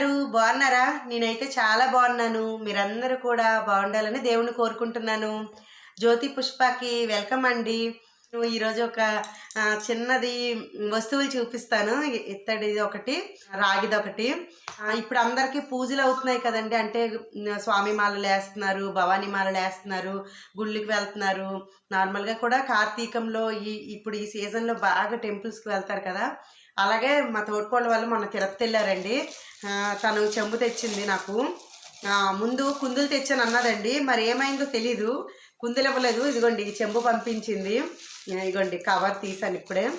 ఉన్నారు బాగున్నారా? నేనైతే చాలా బాగున్నాను. మీరందరూ కూడా బాగుండాలని దేవుని కోరుకుంటున్నాను. జ్యోతి పుష్పకి వెల్కమ్ అండి. ఈరోజు ఒక చిన్నది వస్తువులు చూపిస్తాను. ఇత్తడిది ఒకటి రాగిది ఒకటి. ఇప్పుడు అందరికీ పూజలు అవుతున్నాయి కదండి. అంటే స్వామి మాలలు వేస్తున్నారు భవానీ మాలలు వేస్తున్నారు గుళ్ళకి వెళ్తున్నారు. నార్మల్గా కూడా కార్తీకంలో ఈ ఇప్పుడు ఈ సీజన్లో బాగా టెంపుల్స్కి వెళ్తారు కదా. అలాగే మా తోడుకోళ్ళ వాళ్ళు మొన్న తిరుపతి వెళ్ళారండి. తను చెంబు తెచ్చింది నాకు. ముందు కుందులు తెచ్చాను అన్నదండి. మరి ఏమైందో తెలీదు. కుందులు ఇవ్వలేదు. ఇదిగోండి చెంబు పంపించింది. ఇదిగోండి కవర్ తీసాను ఇప్పుడే.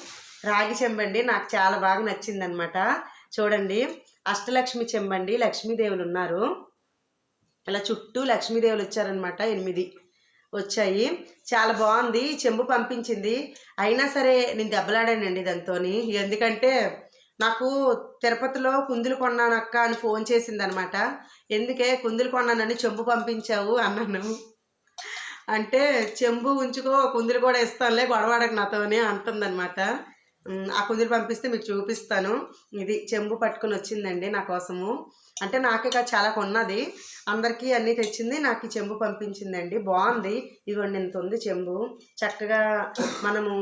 రాగి చెంబండి నాకు చాలా బాగా నచ్చింది అనమాట చూడండి అష్టలక్ష్మి చెంబండి లక్ష్మీదేవులు ఉన్నారు. ఇలా చుట్టూ లక్ష్మీదేవులు వచ్చారనమాట ఎనిమిది వచ్చాయి. చాలా బాగుంది. చెంబు పంపించింది. అయినా సరే నేను దెబ్బలాడానండి దాంతో ఎందుకంటే నాకు తిరుపతిలో కుందులు కొన్నాను అక్క అని ఫోన్ చేసింది అనమాట ఎందుకే? కుందులు కొన్నానని చెంబు పంపించావు అన్నాను. అంటే చెంబు ఉంచుకో కుందులు కూడా ఇస్తానులే గొడవాడకు నాతోనే అంటుందన్నమాట ఆ కుందులు పంపిస్తే మీకు చూపిస్తాను. ఇది చెంబు పట్టుకొని వచ్చిందండి నా కోసము. అంటే నాకు ఇక చాలా కొన్నది. అందరికీ అన్నీ తెచ్చింది నాకు ఈ చెంబు పంపించిందండి. బాగుంది. ఇదిగోండి ఇంత ఉంది చెంబు. చక్కగా మనము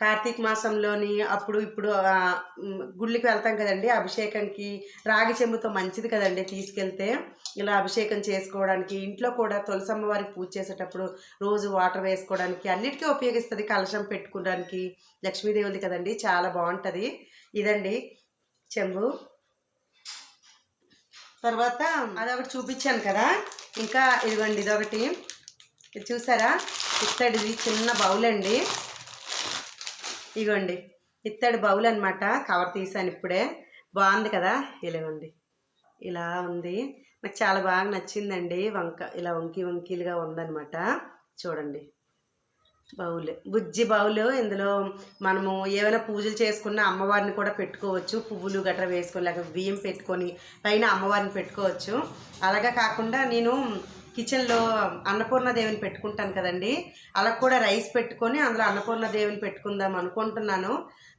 కార్తీక మాసంలోని అప్పుడు ఇప్పుడు గుళ్ళకి వెళ్తాం కదండి. అభిషేకంకి రాగి చెంబుతో మంచిది కదండి తీసుకెళ్తే. ఇలా అభిషేకం చేసుకోవడానికి ఇంట్లో కూడా తులసమ్మ వారికి పూజ చేసేటప్పుడు రోజు వాటర్ వేసుకోవడానికి అన్నిటికీ ఉపయోగిస్తుంది కలశం పెట్టుకోవడానికి. లక్ష్మీదేవిది కదండి చాలా బాగుంటుంది. ఇదండి చెంబు. తర్వాత అదొకటి చూపించాను కదా. ఇంకా ఇదిగోండి ఇదొకటి. చూసారా? ఇత్తడిది చిన్న బౌల్ అండి ఇగోండి ఇత్తడి బౌల్ అనమాట కవర్ తీసాను ఇప్పుడే. బాగుంది కదా? ఇలాగండి. ఇలా ఉంది. నాకు చాలా బాగా నచ్చిందండి. వంక ఇలా వంకి వంకీలుగా ఉందన్నమాట. చూడండి. బౌల్ బుజ్జి బౌల్ ఇందులో మనము ఏమైనా పూజలు చేసుకున్న అమ్మవారిని కూడా పెట్టుకోవచ్చు. పువ్వులు గట్రా వేసుకొని లేక బియ్యం పెట్టుకొని పైన అమ్మవారిని పెట్టుకోవచ్చు. అలాగా కాకుండా నేను కిచెన్లో అన్నపూర్ణ దేవిని పెట్టుకుంటాను కదండి. అలా కూడా రైస్ పెట్టుకొని అందులో అన్నపూర్ణ దేవిని పెట్టుకుందాం అనుకుంటున్నాను.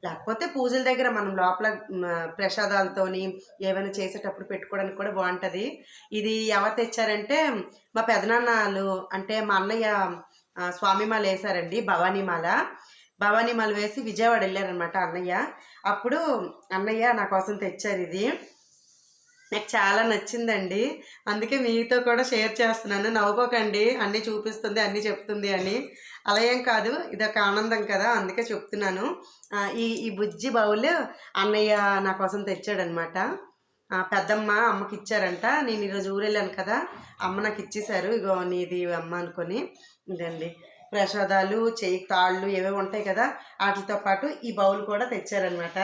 లేకపోతే పూజల దగ్గర మనం లోపల ప్రసాదాలతోని ఏమైనా చేసేటప్పుడు పెట్టుకోవడానికి కూడా బాగుంటుంది. ఇది ఎవరు తెచ్చారంటే మా పెదనాన్నలు అంటే మా అన్నయ్య స్వామిమాల వేశారండి భవానీమాల భవానీమాల వేసి విజయవాడ వెళ్ళారనమాట అన్నయ్య. అప్పుడు అన్నయ్య నా కోసం తెచ్చారు ఇది. నాకు చాలా నచ్చిందండి. అందుకే మీతో కూడా షేర్ చేస్తున్నాను. నవ్వుకోకండి. అన్నీ చూపిస్తుంది అన్నీ చెప్తుంది అని. అలా ఏం కాదు. ఇదొక ఆనందం కదా. అందుకే చెప్తున్నాను. ఈ ఈ బుజ్జి బౌల్ అన్నయ్య నా కోసం తెచ్చాడనమాట. పెద్దమ్మ అమ్మకి ఇచ్చారంట. నేను ఈరోజు ఊరు వెళ్ళాను కదా. అమ్మ నాకు ఇచ్చేశారు. ఇగో నీది అమ్మ అనుకొని. ఇదండి. ప్రసాదాలు చేయి తాళ్ళు ఏవో ఉంటాయి కదా వాటితో పాటు ఈ బౌల్ కూడా తెచ్చారనమాట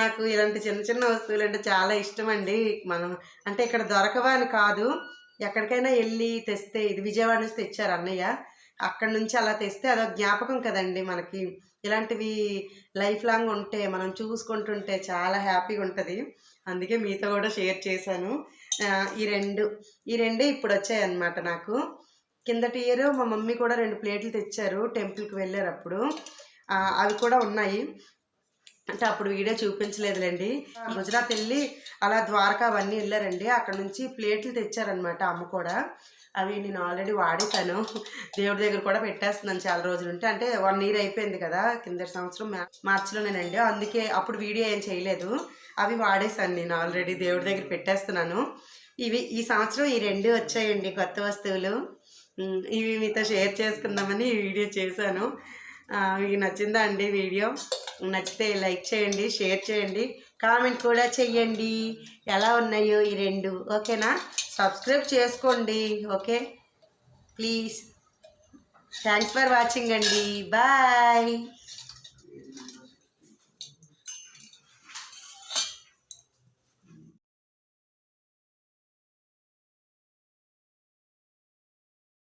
నాకు ఇలాంటి చిన్న చిన్న వస్తువులు అంటే చాలా ఇష్టం అండి మనం అంటే ఇక్కడ దొరకవా అని కాదు. ఎక్కడికైనా వెళ్ళి తెస్తే ఇది విజయవాడ నుంచి తెచ్చారు అన్నయ్య. అక్కడి నుంచి అలా తెస్తే అదొక జ్ఞాపకం కదండి మనకి. ఇలాంటివి లైఫ్ లాంగ్ ఉంటే మనం చూసుకుంటుంటే చాలా హ్యాపీగా ఉంటుంది. అందుకే మీతో కూడా షేర్ చేశాను. ఈ రెండు ఈ రెండే ఇప్పుడు వచ్చాయి అన్నమాట నాకు. కిందటి ఇయర్ మా మమ్మీ కూడా రెండు ప్లేట్లు తెచ్చారు టెంపుల్కి వెళ్ళారు అప్పుడు. అవి కూడా ఉన్నాయి. అంటే అప్పుడు వీడియో చూపించలేదులేండి. గుజరాత్ వెళ్ళి అలా ద్వారకా అవన్నీ వెళ్ళారండి. అక్కడ నుంచి ప్లేట్లు తెచ్చారనమాట అమ్మ కూడా. అవి నేను ఆల్రెడీ వాడేశాను. దేవుడి దగ్గర కూడా పెట్టేస్తున్నాను చాలా రోజులు ఉంటే. అంటే వన్ ఇయర్ అయిపోయింది కదా కింద సంవత్సరం మార్చిలోనేనండి. అందుకే అప్పుడు వీడియో ఏం చేయలేదు. అవి వాడేశాను నేను ఆల్రెడీ దేవుడి దగ్గర పెట్టేస్తున్నాను. ఇవి ఈ సంవత్సరం ఈ రెండు వచ్చాయండి కొత్త వస్తువులు. ఇవి మీతో షేర్ చేసుకుందామని ఈ వీడియో చేశాను. మీకు నచ్చిందా అండి వీడియో? నచ్చితే లైక్ చేయండి షేర్ చేయండి కామెంట్ కూడా చెయ్యండి. ఎలా ఉన్నాయో ఈ రెండు ఓకేనా? సబ్స్క్రైబ్ చేసుకోండి okay? Please. Thanks for watching అండి. బాయ్.